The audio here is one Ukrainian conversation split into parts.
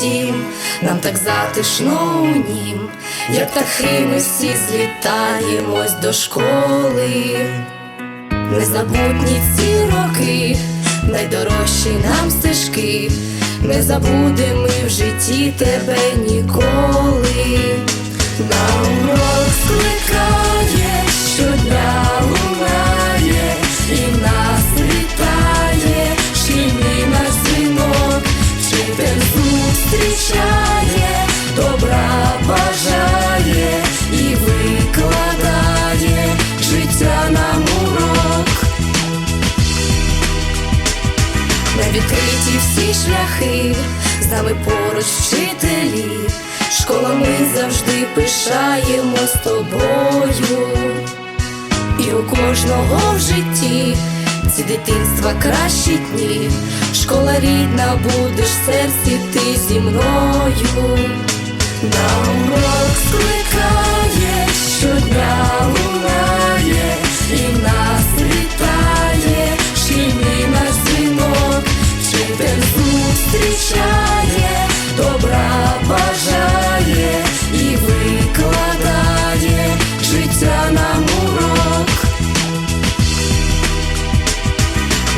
дім, нам так затишно у нім, як птахи ми всі злітаємось до школи. Незабутні ці роки, найдорожчі нам стежки, не забудемо ми в житті тебе ніколи. На урок скликає, з нами поруч вчителі, школа ми завжди пишаємо з тобою. І у кожного в житті ці дитинства кращі дні, школа рідна, будеш в серці ти зі мною. На нам урок.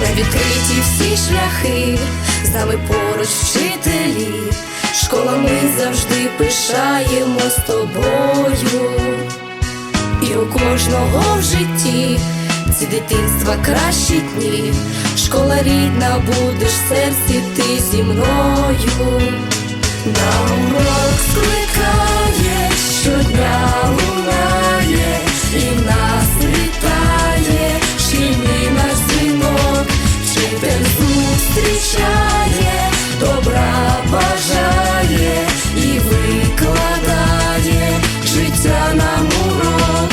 На відкриті всі шляхи, з нами поруч вчителі, школа ми завжди пишаємо з тобою. І у кожного в житті ці дитинства кращі дні, школа рідна, будеш в серці ти зі мною. На урок скликає, зустрічає, добра бажає і викладає життя нам урок.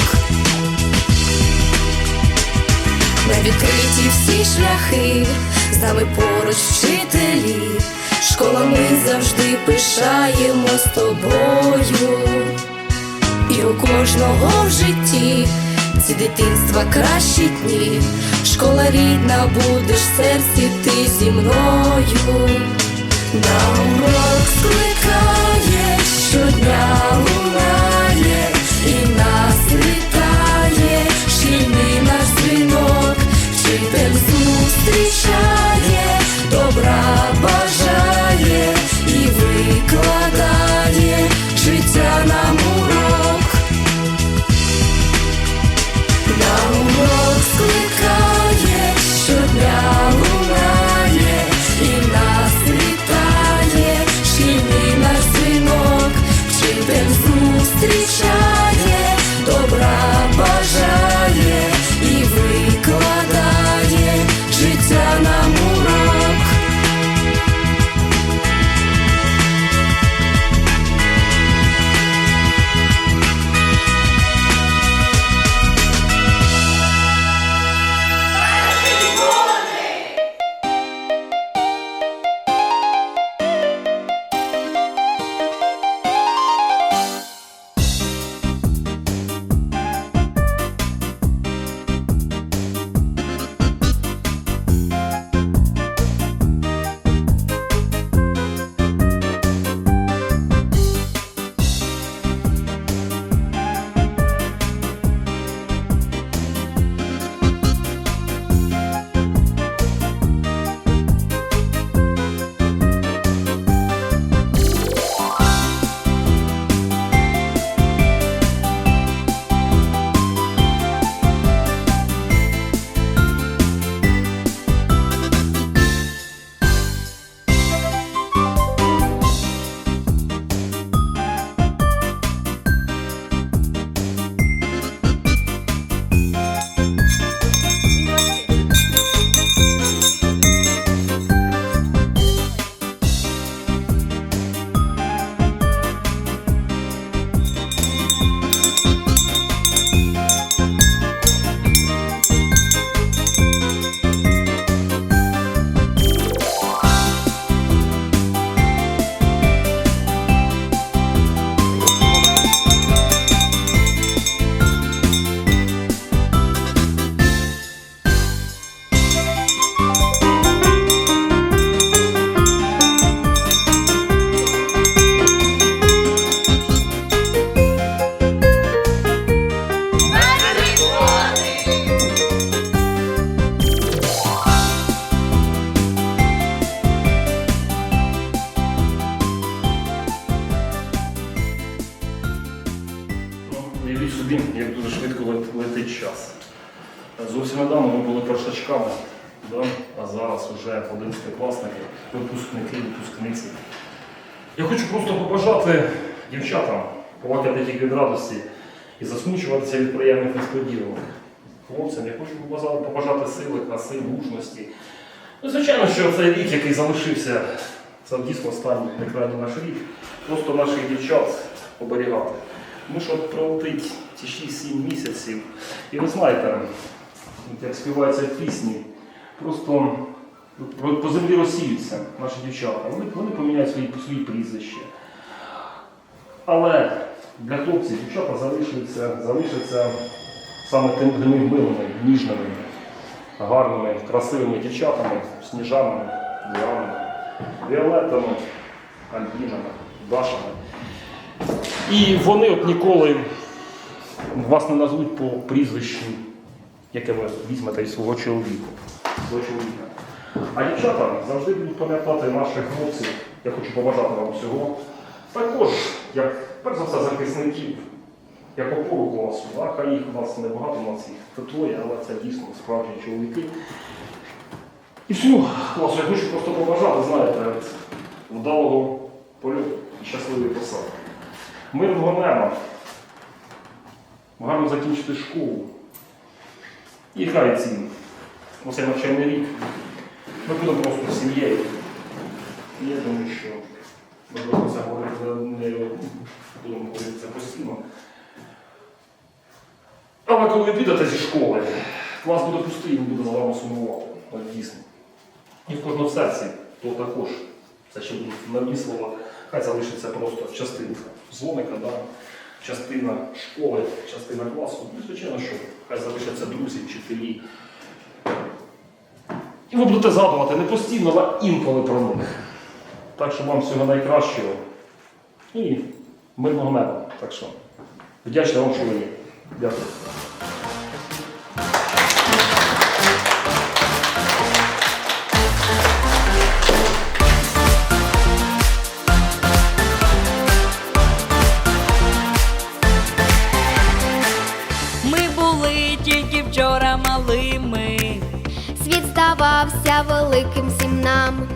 На відкриті всі шляхи, з нами поруч вчителі, школа ми завжди пишаємо з тобою. І у кожного в житті ці дитинства кращі дні, школа рідна, будеш в серці ти зі мною. На урок скликає, щодня Уявіть як дуже швидко летить час. Зовсім недавно ми були першачками, да? а зараз вже 11 класники, випускники, випускниці. Я хочу просто побажати дівчатам плакати тільки від радості і засмучуватися від приємних несподіванок. Хлопцям я хочу побажати, сили, краси, мужності. Ну, звичайно, що цей рік, який залишився, це дійсно останній крайній наш рік, просто наших дівчат оберігати. Тому що пролетить ці 6-7 місяців, і ви знаєте, як співається в пісні, просто по- землі розсіються наші дівчата. Вони, вони поміняють свої, свої прізвища. Але для хлопців дівчата залишаться, залишаться саме тими милими, ніжними, гарними, красивими дівчатами, сніжанами, діанами, віолетами, альбінами, дашами. І вони от ніколи вас не назвуть по прізвищу, яке ви візьмете із свого чоловіка. свого чоловіка. А дівчата завжди будуть пам'ятати наших хлопців, я хочу побажати вам всього. Також, як перш за все, захисників, як опору класу. Да? Хай їх у нас небагато, у нас їх троє, але це дійсно справжні чоловіки. І всю класу я хочу просто побажати, знаєте, вдалого польоту і щасливої посади. Мирного неба, гарно закінчити школу. І хай ось цей навчальний рік. Ми будемо просто сім'єю. І я думаю, що ми будемо це говорити будемо говорити це постійно. Але коли підете зі школи, клас буде пустий, він буде за вами сумувати. От дійсно. І в кожному серці, то також. Це ще будуть нові слова. Хай залишиться просто частинка дзвоника, да? Частина школи, частина класу. Ну, звичайно, що хай залишаться друзі, вчителі. І ви будете згадувати не постійно, але інколи про них. Так що вам всього найкращого і мирного неба. Так що вдячний вам, що ви є. Дякую. Великим всім нам.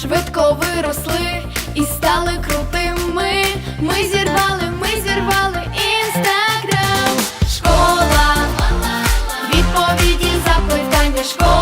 Швидко виросли і стали крутими. Ми зірвали, ми зірвали інстаграм. Школа, відповіді, запитання, школа.